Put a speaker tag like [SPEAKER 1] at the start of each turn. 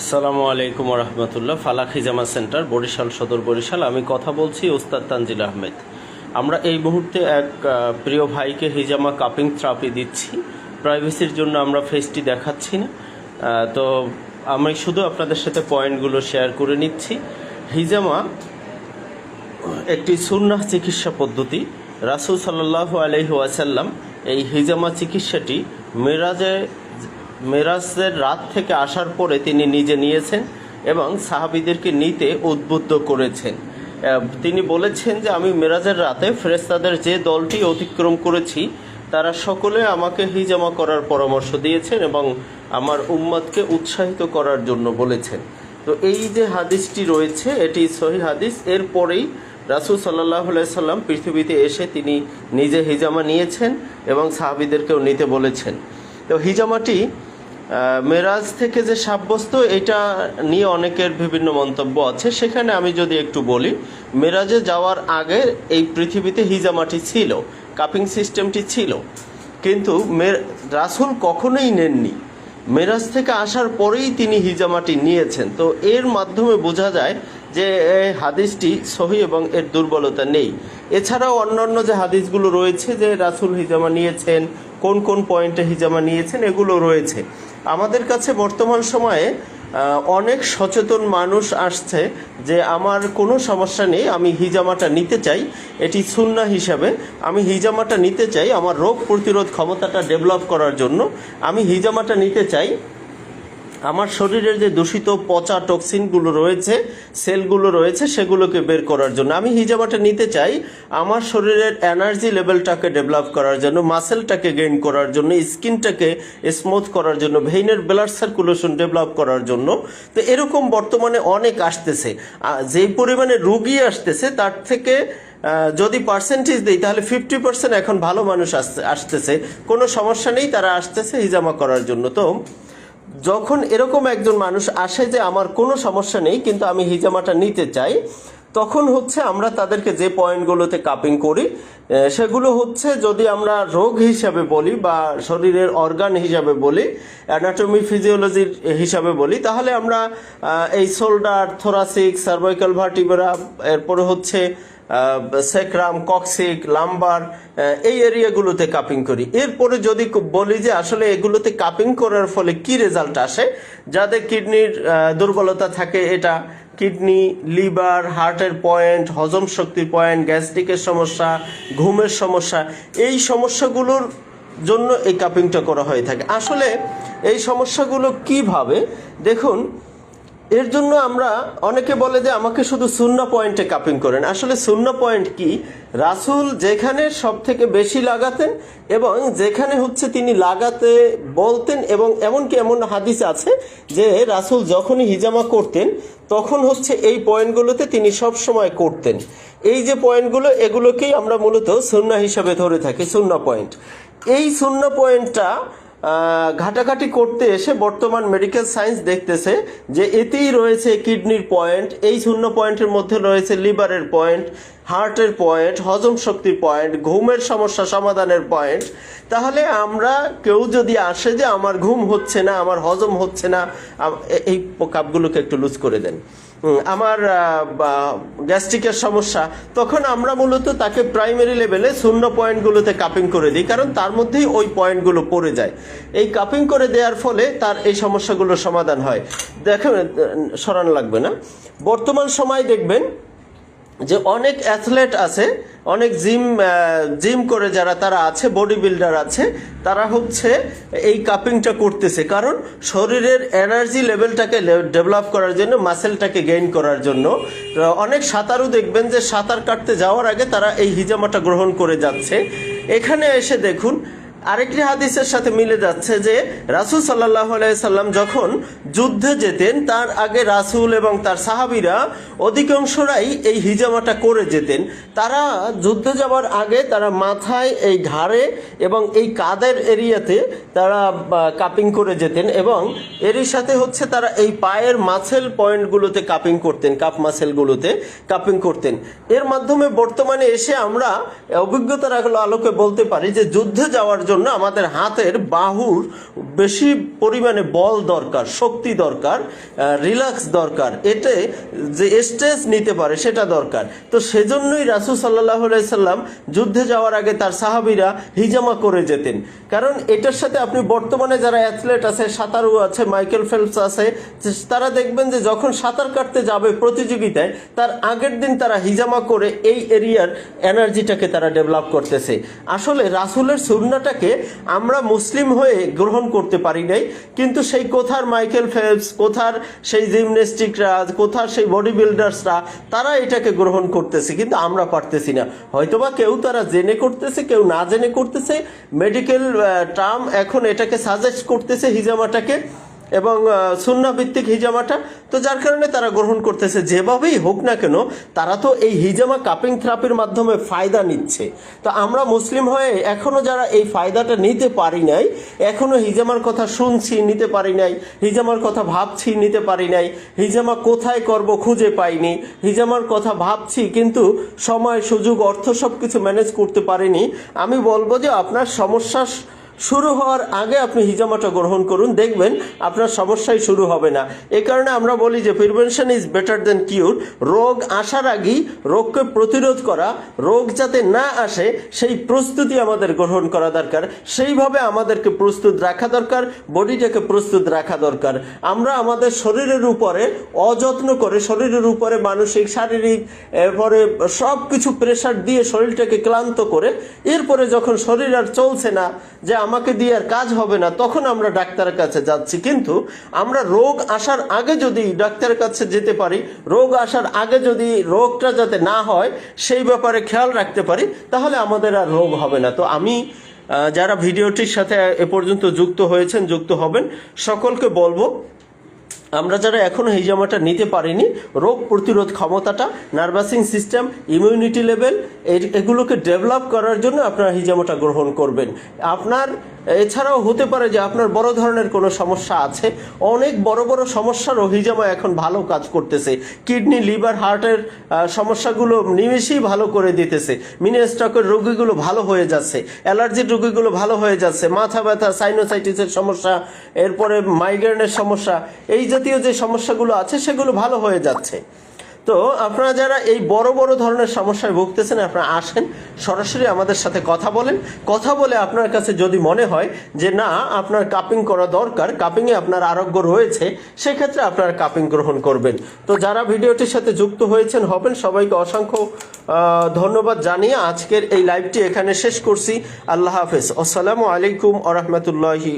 [SPEAKER 1] আসসালামু আলাইকুম রহমতুল্লাহ ফালাক হিজামা সেন্টার, বরিশাল সদর বরিশাল। আমি কথা বলছি ওস্তাদ তানজিল আহমেদ। আমরা এই মুহূর্তে এক প্রিয় ভাইকে হিজামা কাপিং থেরাপি দিচ্ছি। প্রাইভেসির জন্য আমরা ফেসটি দেখাচ্ছি না। তো আমি শুধু আপনাদের সাথে পয়েন্টগুলো শেয়ার করে নিচ্ছি। হিজামা একটি সুন্নাহ চিকিৎসা পদ্ধতি। রাসুল সাল্লাহ আলহি ওয়াসাল্লাম এই হিজামা চিকিৎসাটি মেরাজে মেরাজের রাত থেকে আসার পরে তিনি নিজে নিয়েছেন এবং সাহাবিদেরকে নিতে উদ্বুদ্ধ করেছেন। তিনি বলেছেন যে, আমি মেরাজের রাতে ফেরেস্তাদের যে দলটি অতিক্রম করেছি, তারা সকলে আমাকে হিজামা করার পরামর্শ দিয়েছেন এবং আমার উম্মতকে উৎসাহিত করার জন্য বলেছেন। তো এই যে হাদিসটি রয়েছে, এটি সহি হাদিস। এরপরেই রাসুল সাল্লাহ সাল্লাম পৃথিবীতে এসে তিনি নিজে হিজামা নিয়েছেন এবং সাহাবিদেরকেও নিতে বলেছেন। তো হিজামাটি মেরাজ থেকে যে সাব্যস্ত, এটা নিয়ে অনেকের বিভিন্ন মন্তব্য আছে। সেখানে আমি যদি একটু বলি, মেরাজে যাওয়ার আগে এই পৃথিবীতে হিজামাটি ছিল, কাপিং সিস্টেমটি ছিল। কিন্তু রাসুল কখনোই নেননি। মেরাজ থেকে আসার পরেই তিনি হিজামাটি নিয়েছেন। তো এর মাধ্যমে বোঝা যায় যে হাদিসটি সহি এবং এর দুর্বলতা নেই। এছাড়াও অন্যান্য যে হাদিসগুলো রয়েছে যে রাসুল হিজামা নিয়েছেন, কোন কোন পয়েন্টে হিজামা নিয়েছেন, এগুলো রয়েছে। আমাদের কাছে বর্তমান সময়ে অনেক সচেতন মানুষ আসছে যে আমার কোনো সমস্যা নেই, আমি হিজামাটা নিতে চাই। এটি সুন্না হিসাবে। আমি হিজামাটা নিতে চাই, আমার রোগ প্রতিরোধ ক্ষমতাটা ডেভেলপ করার জন্য। আমি হিজামাটা নিতে চাই আমার শরীরের যে দূষিত পচা টক্সিনগুলো রয়েছে, সেলগুলো রয়েছে, সেগুলোকে বের করার জন্য। আমি হিজামাটা নিতে চাই। আমার শরীরের এনার্জি লেভেলটাকে ডেভেলপ করার জন্য মাসেলটাকে গেইন করার জন্য স্কিনটাকে স্মুথ করার জন্য ভেইনের ব্লাড সার্কুলেশন ডেভেলপ করার জন্য। তো এরকম বর্তমানে অনেক আসতেছে। যেই পরিমাণে রুগী আসতেছে, তার থেকে যদি পার্সেন্টেজ দিই, তাহলে ফিফটি পার্সেন্ট এখন ভালো মানুষ আসতে আসতেছে। কোনো সমস্যা নেই, তারা আসতেছে হিজামা করার জন্য। তো যখন এরকম একজন মানুষ আসে যে আমার কোনো সমস্যা নেই, কিন্তু আমি হিজামাটা নিতে চাই তখন হচ্ছে আমরা তাদেরকে যে পয়েন্টগুলোতে কাপিং করি সেগুলো হচ্ছে যদি আমরা রোগ হিসাবে বলি বা শরীরের অর্গান হিসাবে বলি অ্যানাটমি ফিজিওলজির হিসাবে বলি, তাহলে আমরা এই শোল্ডার থোরাসিক সার্ভাইকাল ভার্টিবেরা এরপরে হচ্ছে সেক্রাম কক্সিক লাম্বার এই এরিয়াগুলোতে কাপিং করি। এরপরে যদি বলি যে আসলে এগুলোতে কাপিং করার ফলে কি রেজাল্ট আসে, যাদের কিডনির দুর্বলতা থাকে, এটা কিডনি, লিভার, হার্টের পয়েন্ট, হজম শক্তির পয়েন্ট, গ্যাস্ট্রিকের সমস্যা, ঘুমের সমস্যা, এই সমস্যাগুলোর জন্য এই কাপিংটা করা হয়ে থাকে। আসলে এই সমস্যাগুলো কীভাবে? দেখুন এর জন্য আমরা অনেকে বলে যে আমাকে শুধু শূন্য পয়েন্টে কাপিং করেন। আসলে শূন্য পয়েন্ট কি? রাসুল যেখানে সব থেকে বেশি লাগাতেন এবং যেখানে হচ্ছে তিনি লাগাতে বলতেন এবং এমনকি এমন হাদিস আছে যে রাসুল যখনই হিজামা করতেন, তখন হচ্ছে এই পয়েন্টগুলোতে তিনি সব সময় করতেন। এই যে পয়েন্টগুলো, এগুলোকেই আমরা মূলত শূন্য হিসাবে ধরে থাকি, শূন্য পয়েন্ট। এই শূন্য পয়েন্টটা ঘাটাঘাটি করতে এসে বর্তমান মেডিকেল সায়েন্স দেখতেছে যে এতেই রয়েছে কিডনির পয়েন্ট এই শূন্য পয়েন্টের মধ্যে রয়েছে লিভারের পয়েন্ট হার্টের পয়েন্ট হজম শক্তির পয়েন্ট ঘুমের সমস্যা সমাধানের পয়েন্ট তাহলে আমরা কেউ যদি আসে যে আমার ঘুম হচ্ছে না, আমার হজম হচ্ছে না এই কাপগুলোকে একটু লুজ করে দেন। আমার গ্যাস্ট্রিকের সমস্যা, তখন আমরা মূলত তাকে প্রাইমারি লেভেলে শূন্য পয়েন্টগুলোতে কাপিং করে দিই, কারণ তার মধ্যেই ওই পয়েন্টগুলো পড়ে যায়। এই কাপিং করে দেওয়ার ফলে তার এই সমস্যাগুলো সমাধান হয়। দেখেন সরান লাগবে না। বর্তমান সময় দেখবেন যে অনেক অ্যাথলেট আছে অনেক জিম জিম করে যারা তারা আছে বডি বিল্ডার আছে, তারা হচ্ছে এই কাপিংটা করতেছে। কারণ শরীরের এনার্জি লেভেলটাকে ডেভেলপ করার জন্য মাসেলটাকে গেইন করার জন্য অনেক সাঁতারও দেখবেন যে সাঁতার কাটতে যাওয়ার আগে তারা এই হিজামাটা গ্রহণ করে যাচ্ছে। এখানে এসে দেখুন আরেকটি হাদিসের সাথে মিলে যাচ্ছে যে রাসুল সাল্লাহ সাল্লাম যখন যুদ্ধে যেতেন, তার আগে রাসুল এবং তার সাহাবিরা অধিকাংশরাই এই হিজামাটা করে যেতেন। তারা যুদ্ধে যাওয়ার আগে তারা মাথায় এই ঘাড়ে এবং এই কাদের এরিয়াতে তারা কাপিং করে যেতেন এবং এরই সাথে হচ্ছে তারা এই পায়ের মাসেল পয়েন্টগুলোতে কাপিং করতেন, কাপ মাসেলগুলোতে কাপিং করতেন। এর মাধ্যমে বর্তমানে এসে আমরা অভিজ্ঞতার আলোকে বলতে পারি যে যুদ্ধে যাওয়ার জন্য আমাদের হাতের বাহুর বেশি পরিমাণে বল দরকার, শক্তি দরকার রিল্যাক্স দরকার, এতে যে স্ট্রেস নিতে পারে সেটা দরকার। তো সেজন্যই রাসুল সাল্লাহ সাল্লাম যুদ্ধে যাওয়ার আগে তার সাহাবিরা হিজামা করে যেতেন। কারণ এটার সাথে আপনি বর্তমানে যারা অ্যাথলেট আছে, সাঁতারু আছে, মাইকেল ফেলপস আছে, তারা দেখবেন যে যখন সাঁতার কাটতে যাবে প্রতিযোগিতায়, তার আগের দিন তারা হিজামা করে এই এরিয়ার এনার্জিটাকে তারা ডেভেলপ করতেছে। আসলে রাসুলের সুন্নাটাকে আমরা মুসলিম হয়ে গ্রহণ করতে পারি নাই। কিন্তু সেই কোথার মাইকেল ফেলস কোথার সেই জিমন্যাস্টিকরা, কোথার সেই বডি বিল্ডার্সরা তারা এটাকে গ্রহণ করতেছে, কিন্তু আমরা পারতেছি না। হয়তোবা কেউ তারা জেনে করতেছে, কেউ না জেনে করতেছে। মেডিকেল টার্ম এখন এটাকে সাজেস্ট করতেছে হিজামাটাকে। এবং ভিত্তিক হিজামাটা, তো যার কারণে তারা গ্রহণ করতেছে যেভাবেই হোক না কেন, তারা তো এই হিজামা কাপিং থেরাপির মাধ্যমে ফায়দা নিচ্ছে। তো আমরা মুসলিম হয়ে এখনও যারা এই ফায়দাটা নিতে পারি নাই, এখনও হিজামার কথা শুনছি, নিতে পারি নাই, হিজামার কথা ভাবছি, নিতে পারি নাই, হিজামা কোথায় করব খুঁজে পাইনি, হিজামার কথা ভাবছি, কিন্তু সময়, সুযোগ, অর্থ সব কিছু ম্যানেজ করতে পারিনি। আমি বলব যে আপনার সমস্যা শুরু হওয়ার আগে আপনি হিজামাটা গ্রহণ করুন, দেখবেন আপনার সমস্যাই শুরু হবে না। এ কারণে আমরা বলি যে prevention is better than cure রোগ আসার আগেই রোগকে প্রতিরোধ করা, রোগ যাতে না আসে, সেই প্রস্তুতি আমাদের গ্রহণ করা দরকার। সেইভাবে আমাদেরকে প্রস্তুত রাখা দরকার, বডিটাকে প্রস্তুত রাখা দরকার। আমরা আমাদের শরীরের উপরে অযত্ন করে, শরীরের উপরে মানসিক, শারীরিক, এরপরে সব কিছু প্রেশার দিয়ে শরীরটাকে ক্লান্ত করে, এরপরে যখন শরীর আর চলছে না, যে আমাকে দিয়ে আর কাজ হবে না, তখন আমরা ডাক্তারের কাছে যাচ্ছি। কিন্তু আমরা রোগ আসার আগে যদি ডাক্তারের কাছে যেতে পারি, রোগ আসার আগে যদি রোগটা যাতে না হয়, সেই ব্যাপারে খেয়াল রাখতে পারি, তাহলে আমাদের আর রোগ হবে না। তো আমি যারা ভিডিওটির সাথে এ পর্যন্ত যুক্ত হয়েছেন, যুক্ত হবেন, সকলকে বলব, আমরা যারা এখনও হিজামাটা নিতে পারিনি, রোগ প্রতিরোধ ক্ষমতাটা, নার্ভাসিং সিস্টেম ইমিউনিটি লেভেল এগুলোকে ডেভেলপ করার জন্য আপনারা হিজামাটা গ্রহণ করবেন। আপনার, এছাড়াও হতে পারে যে আপনার বড় ধরনের কোনো সমস্যা আছে। অনেক বড় বড় সমস্যারও হিজামা এখন ভালো কাজ করতেছে। কিডনি, লিভার, হার্টের সমস্যাগুলো নিমেষেই ভালো করে দিতেছে। মিনি স্টকের রোগীগুলো ভালো হয়ে যাচ্ছে। অ্যালার্জির রোগীগুলো ভালো হয়ে যাচ্ছে। মাথা ব্যথা সাইনোসাইটিসের সমস্যা, এরপরে মাইগ্রেনের সমস্যা, এই জাতীয় যে সমস্যাগুলো আছে, সেগুলো ভালো হয়ে যাচ্ছে। তো আপনারা যারা এই বড় বড় ধরনের সমস্যায় ভুগতেছেন, আপনারা আসেন, সরাসরি আমাদের সাথে কথা বলেন। কথা বলে আপনার কাছে যদি মনে হয় যে, না, আপনার কাপিং করা দরকার কাপিংয়ে আপনার আরোগ্য রয়েছে, সেক্ষেত্রে আপনারা কাপিং গ্রহণ করবেন। তো যারা ভিডিওটির সাথে যুক্ত হয়েছেন, হবেন। সবাইকে অসংখ্য ধন্যবাদ জানিয়ে আজকের এই লাইভটি এখানে শেষ করছি। আল্লাহ হাফেজ। আসসালামু আলাইকুম আ রহমতুল্লাহি